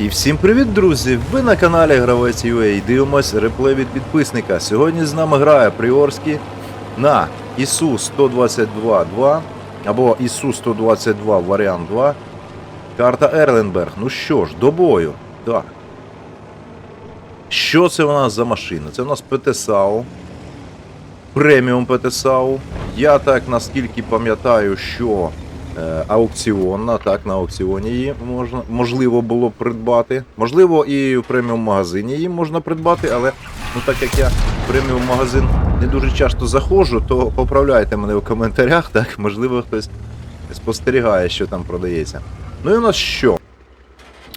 І всім привіт, друзі! Ви на каналі Гравець UA дивимось реплей від підписника. Сьогодні з нами грає Пріорський на ісу 122.2 або ісу 122 варіант 2. Карта Ерленберг. Ну що ж, до бою. Так. Що це у нас за машина? Це у нас ПТСАУ. Преміум ПТСАУ. Я так наскільки пам'ятаю, що аукціонна, так, на аукціоні її можна, можливо було придбати. Можливо, і в преміум магазині її можна придбати, але ну, так як я в преміум магазин не дуже часто заходжу, то поправляйте мене в коментарях, так, можливо, хтось спостерігає, що там продається. Ну і у нас що?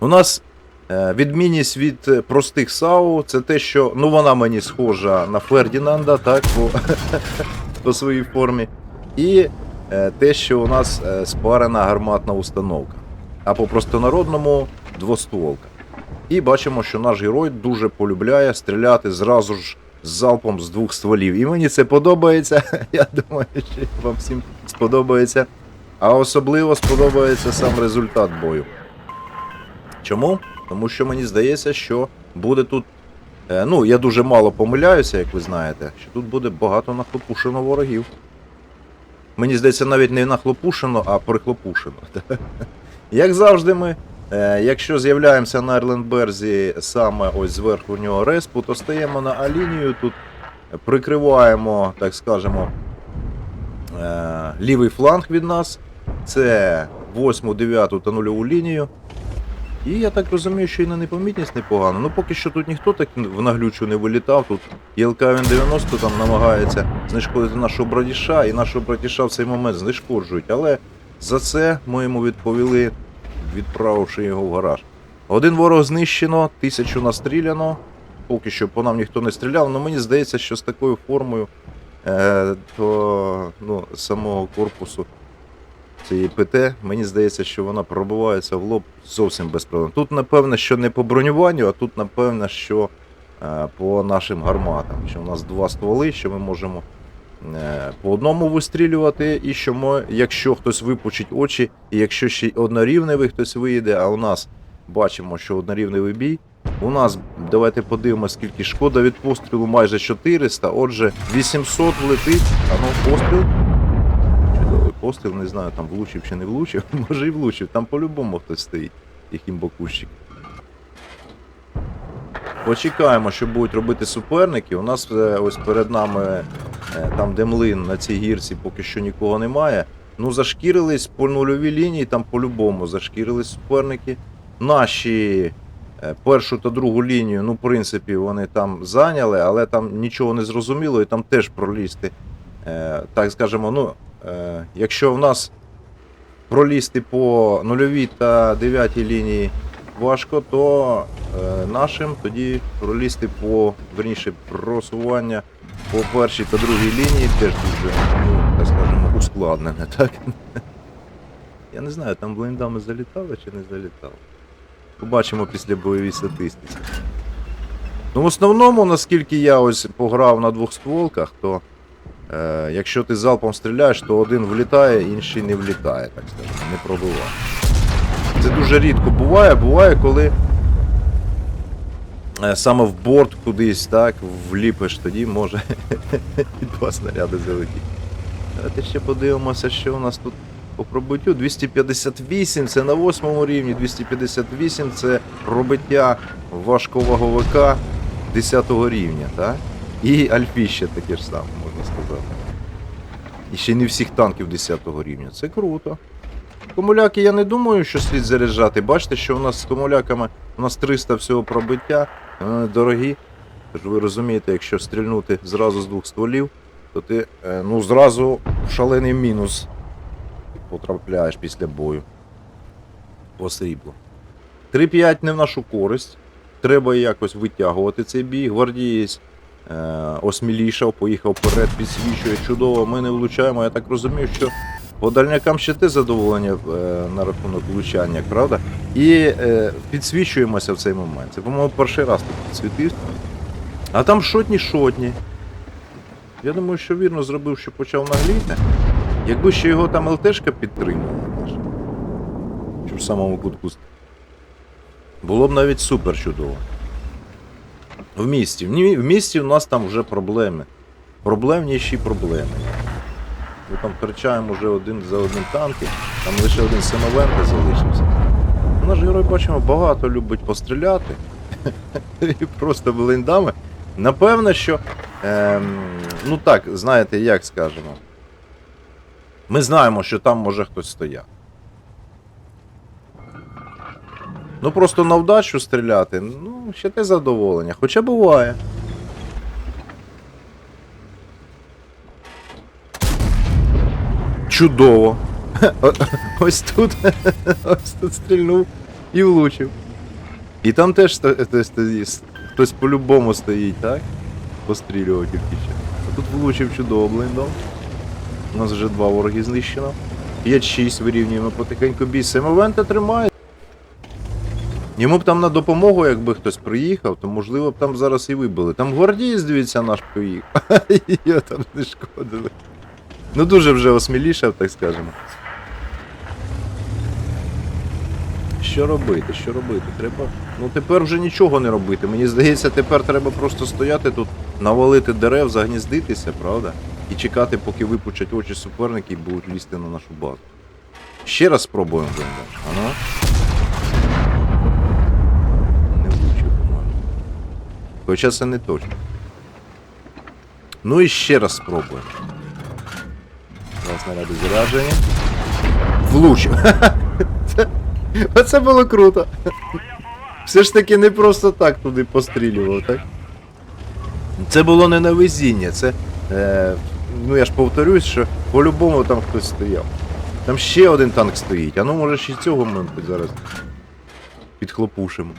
У нас е, відмінність від е, простих САУ, це те, що ну вона мені схожа на Фердінанда, так, по, по своїй формі. І е, те, що у нас е, спарена гарматна установка. А по простонародному двостволка. І бачимо, що наш герой дуже полюбляє стріляти зразу ж з залпом з двох стволів. І мені це подобається. Я думаю, що вам всім сподобається. А особливо сподобається сам результат бою. Чому? Тому що мені здається, що буде тут. е, Ну, я дуже мало помиляюся, як ви знаєте, що тут буде багато нахлопушено ворогів. Мені здається, навіть не нахлопушено, а прихлопушено. Як завжди, ми, е, якщо з'являємося на Ерленберзі саме ось зверху нього респу, то стаємо на А-лінію, тут прикриваємо, так скажемо, е, лівий фланг від нас. Це 8, 9 та нульову лінію. І я так розумію, що і на непомітність непогано. Ну поки що тут ніхто так в наглючу не вилітав. Тут ЄЛК 90 там намагається знешкодити нашого братіша, і нашого братіша в цей момент знешкоджують. Але за це ми йому відповіли, відправивши його в гараж. Один ворог знищено, тисячу настріляно. Поки що по нам ніхто не стріляв, але мені здається, що з такою формою е, то ну, самого корпусу цієї ПТ, мені здається, що вона пробивається в лоб зовсім без проблем. Тут, напевно, що не по бронюванню, а тут, напевно, що е, по нашим гарматам. Що у нас два стволи, що ми можемо е, по одному вистрілювати, і що ми, якщо хтось випучить очі, і якщо ще однорівневий хтось виїде, а у нас бачимо, що однорівневий бій. У нас, давайте подивимося, скільки шкода від пострілу, майже 400, отже, 800 влетить, а ну постріл. Постріл, не знаю, там влучив чи не влучив, може і влучив, там по-любому хтось стоїть, як імбокущик. Почекаємо, що будуть робити суперники. У нас е, ось перед нами, е, там де млин на цій гірці, поки що нікого немає. Ну, зашкірились по нульовій лінії, там по-любому зашкірились суперники. Наші е, першу та другу лінію, ну, в принципі, вони там зайняли, але там нічого не зрозуміло, і там теж пролізти. Так скажемо, ну, якщо в нас пролізти по нульовій та дев'ятій лінії важко, то е, нашим тоді пролізти по верніше просування по першій та другій лінії теж дуже, ну, так скажемо, ускладнене, так? Я не знаю, там блиндами залітали чи не залітали. Побачимо після бойовій статистиці. Ну, в основному, наскільки я ось пограв на двох стволках, то е, якщо ти залпом стріляєш, то один влітає, інший не влітає, так скажемо, не пробиває. Це дуже рідко буває. Буває, коли е, саме в борт кудись так вліпиш, тоді може два снаряди залетіти. Давайте ще подивимося, що у нас тут по пробиттю. 258 це на восьмому рівні, 258 це пробиття важковаговика 10 рівня, так? І Альфі ще таке ж саме, можна сказати. І ще не всіх танків 10 рівня. Це круто. Комуляки я не думаю, що слід заряджати. Бачите, що у нас з комуляками у нас 300 всього пробиття, вони дорогі. Тож ви розумієте, якщо стрільнути зразу з двох стволів, то ти е, ну, зразу в шалений мінус потрапляєш після бою. По сріблу. 3-5 не в нашу користь. Треба якось витягувати цей бій. Гвардієць е, осмілішав, поїхав вперед, підсвічує чудово. Ми не влучаємо. Я так розумію, що по дальнякам ще те задоволення е, на рахунок влучання, правда? І е, підсвічуємося в цей момент. Це, по-моєму, перший раз тут підсвітився. А там шотні шотні. Я думаю, що вірно зробив, що почав нагліти. Якби ще його там ЛТшка підтримала, що в самому кутку Було б навіть супер чудово. В місті. В місті у нас там вже проблеми. Проблемніші проблеми. Ми там втрачаємо вже один за одним танки, там лише один Семовенко залишився. Наш герой, бачимо, багато любить постріляти. І просто блиндами. Напевно, що. Ем, ну так, знаєте, як скажемо. Ми знаємо, що там може хтось стояти. Ну просто на вдачу стріляти, ну, ще те задоволення. Хоча буває. Чудово. Ось тут. Ось тут стрільнув і влучив. І там теж хтось хтось по-любому стоїть, так? Пострілював тільки ще. А тут влучив чудово блиндом. У нас вже два вороги знищено. 5-6 вирівнюємо потихеньку бій. Семовента тримає. Йому б там на допомогу, якби хтось приїхав, то можливо б там зараз і вибили. Там гвардієць, дивіться, наш поїхав. Його там не шкодили. Ну дуже вже осмілішав, так скажемо. Що робити? Що робити? Треба. Ну тепер вже нічого не робити. Мені здається, тепер треба просто стояти тут, навалити дерев, загніздитися, правда? І чекати, поки випучать очі суперники і будуть лізти на нашу базу. Ще раз спробуємо Бенда. Ано. Не влучив, по-моєму. Хоча це не точно. Ну і ще раз спробуємо. Зараз снаряди заряджені. Влучив. Це- Оце було круто. Все ж таки не просто так туди пострілював, так? Це було не на везіння, це. Е, ну я ж повторюсь, що по-любому там хтось стояв. Там ще один танк стоїть, а ну може ще цього ми зараз підхлопушимо.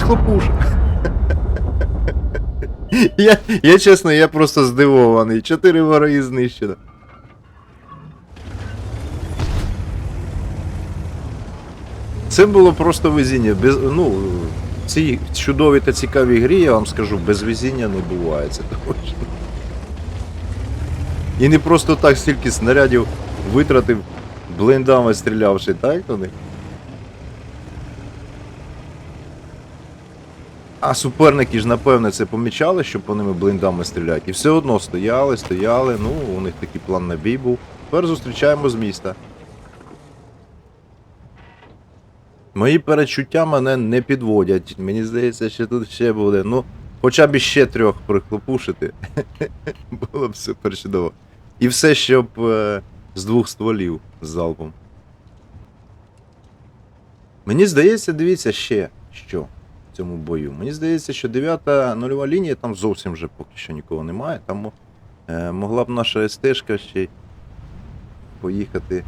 Підхлопушимо. Я, я чесно, я просто здивований. Чотири вороги знищено. Це було просто везіння. Без, ну, в цій чудовій та цікавій грі, я вам скажу, без везіння не буває, це точно. І не просто так стільки снарядів витратив, блиндами стрілявши, так вони? А суперники ж, напевне, це помічали, що по ними блиндами стріляють. І все одно стояли, стояли, ну, у них такий план на бій був. Тепер зустрічаємо з міста. Мої перечуття мене не підводять. Мені здається, що тут ще буде. Ну, хоча б ще трьох прихлопушити. Було б супер чудово. І все, щоб е, з двох стволів з залпом. Мені здається, дивіться ще що цьому бою. Мені здається, що 9-та нульова лінія там зовсім вже поки що нікого немає. Там е, могла б наша СТшка ще поїхати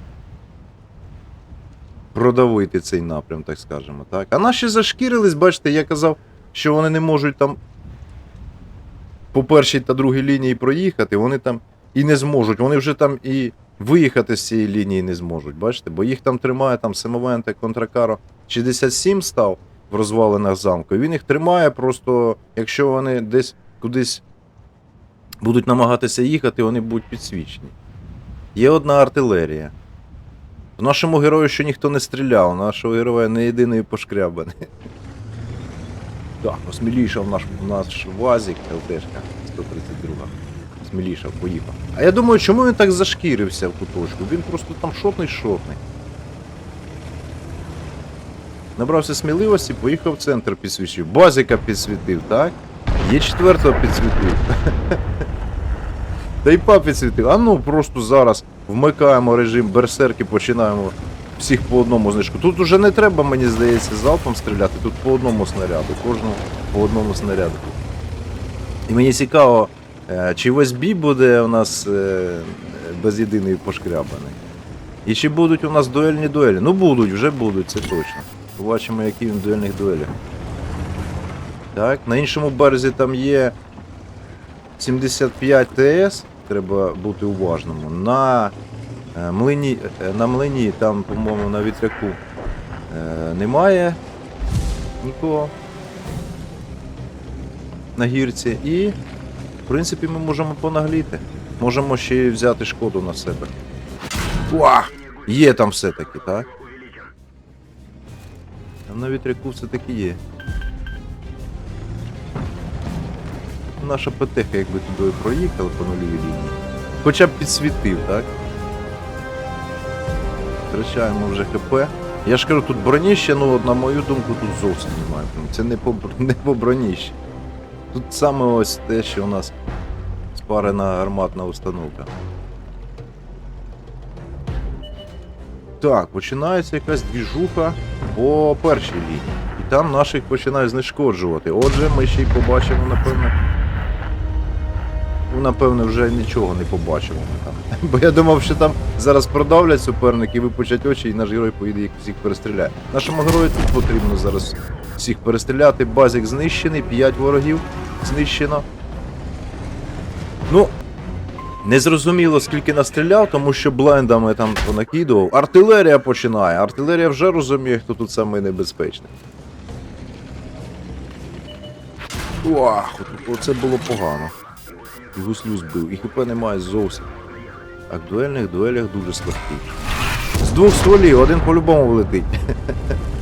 продавити цей напрям, так скажемо. Так? А наші зашкірились, бачите, я казав, що вони не можуть там по першій та другій лінії проїхати, вони там і не зможуть. Вони вже там і виїхати з цієї лінії не зможуть, бачите? Бо їх там тримає там Семовенте Контракаро 67 став в розвалинах замку. Він їх тримає просто, якщо вони десь кудись будуть намагатися їхати, вони будуть підсвічені. Є одна артилерія. В нашому герою ще ніхто не стріляв, нашого героя не єдиний пошкрябаний. Так, ну смілішав наш, наш Вазік, ЛТшка 132. Смілішав, поїхав. А я думаю, чому він так зашкірився в куточку? Він просто там шотний шотний. Набрався сміливості, поїхав в центр підсвічив. Базіка підсвітив, так? Є четвертого підсвітив. Та й па підсвітив. А ну просто зараз вмикаємо режим берсерки, починаємо всіх по одному знижку. Тут уже не треба, мені здається, залпом стріляти, тут по одному снаряду, кожному по одному снаряду. І мені цікаво, е, чи весь бій буде у нас е, без єдиної пошкрябаний. І чи будуть у нас дуельні дуелі? Ну будуть, вже будуть, це точно. Побачимо, які він в дуельних дуелях. Так, на іншому березі там є 75 ТС, треба бути уважному. На е, млині, е, на млині, там, по-моєму, на вітряку е, немає нікого на гірці. І, в принципі, ми можемо понагліти. Можемо ще й взяти шкоду на себе. Уа! Є там все-таки, так? Там на вітряку все-таки є. Наша ПТХ якби туди проїхала по нульовій лінії. Хоча б підсвітив, так? Втрачаємо вже ХП. Я ж кажу, тут броніще, ну на мою думку, тут зовсім немає. Це не по, не по броніщі. Тут саме ось те, що у нас спарена гарматна установка. Так, починається якась двіжуха по першій лінії. І там наших починають знешкоджувати. Отже, ми ще й побачимо, напевно. Ну, напевно, вже нічого не побачимо ми там. Бо я думав, що там зараз продавлять суперники, випучать очі, і наш герой поїде їх всіх перестріляє. Нашому герою тут потрібно зараз всіх перестріляти. Базік знищений, 5 ворогів знищено. Ну, Незрозуміло, скільки настріляв, тому що блендами там понакидував. Артилерія починає. Артилерія вже розуміє, хто тут самий небезпечний. Уах, оце було погано. І гуслю збив, і хп немає зовсім. А в дуельних дуелях дуже слабкий. З двох стволів, один по-любому влетить.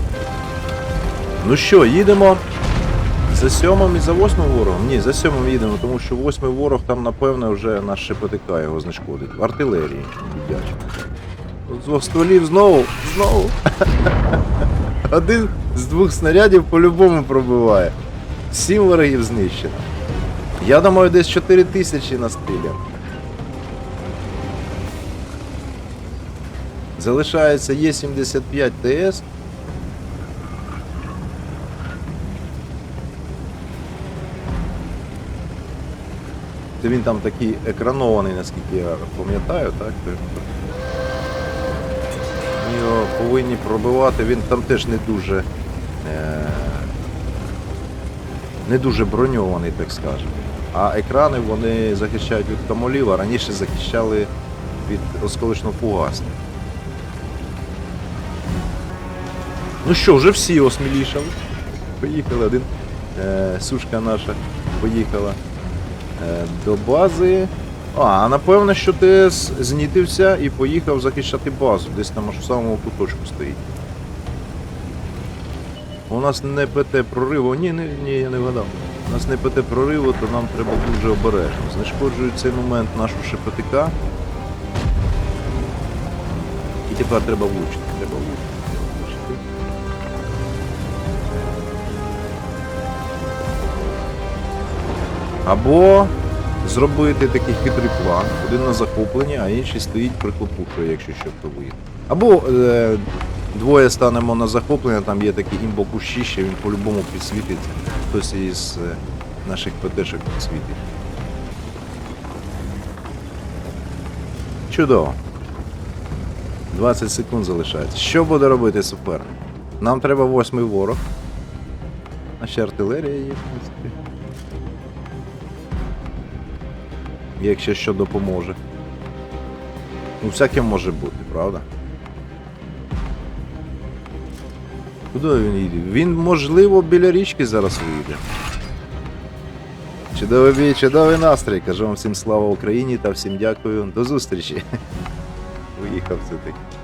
ну що, їдемо за сьомим і за восьмим ворогом? Ні, за сьомим їдемо, тому що восьмий ворог там, напевно, вже наш ШПТК його знешкодить. В артилерії. З двох стволів знову, знову. Один з двох снарядів по-любому пробиває. Сім ворогів знищено. Я думаю, десь 4 тисячі настріляв. Залишається Є75 ТС. Це він там такий екранований, наскільки я пам'ятаю, так? Його повинні пробивати, він там теж не дуже. Е- не дуже броньований, так скажемо. А екрани вони захищають від камолів, а раніше захищали від осколочно фугасних. Ну що, вже всі осмілішали. Поїхали один. Е, сушка наша поїхала до бази. А, напевно, що ТС знітився і поїхав захищати базу. Десь там аж в самому куточку стоїть. У нас не ПТ прориву. Ні, ні, ні, я не вгадав. У нас не ПТ прориву, то нам треба дуже обережно. Знешкоджують цей момент нашу ШПТК. І тепер. Треба влучити. Треба влучити. Або зробити такий хитрий план, один на захоплення, а інший стоїть прихлопушує, якщо що то вийде. Або е, двоє станемо на захоплення, там є такі імбокущі, що він по-любому підсвітиться. Хтось із е, наших ПТшок підсвітить. Чудово. 20 секунд залишається. Що буде робити суперник? Нам треба восьмий ворог. А ще артилерія є, в принципі. Якщо що допоможе. Ну, всяке може бути, правда? Куди він їде? Він, можливо, біля річки зараз вийде. Чудовий бій, чудовий настрій. Кажу вам всім слава Україні та всім дякую. До зустрічі. Уїхав все-таки.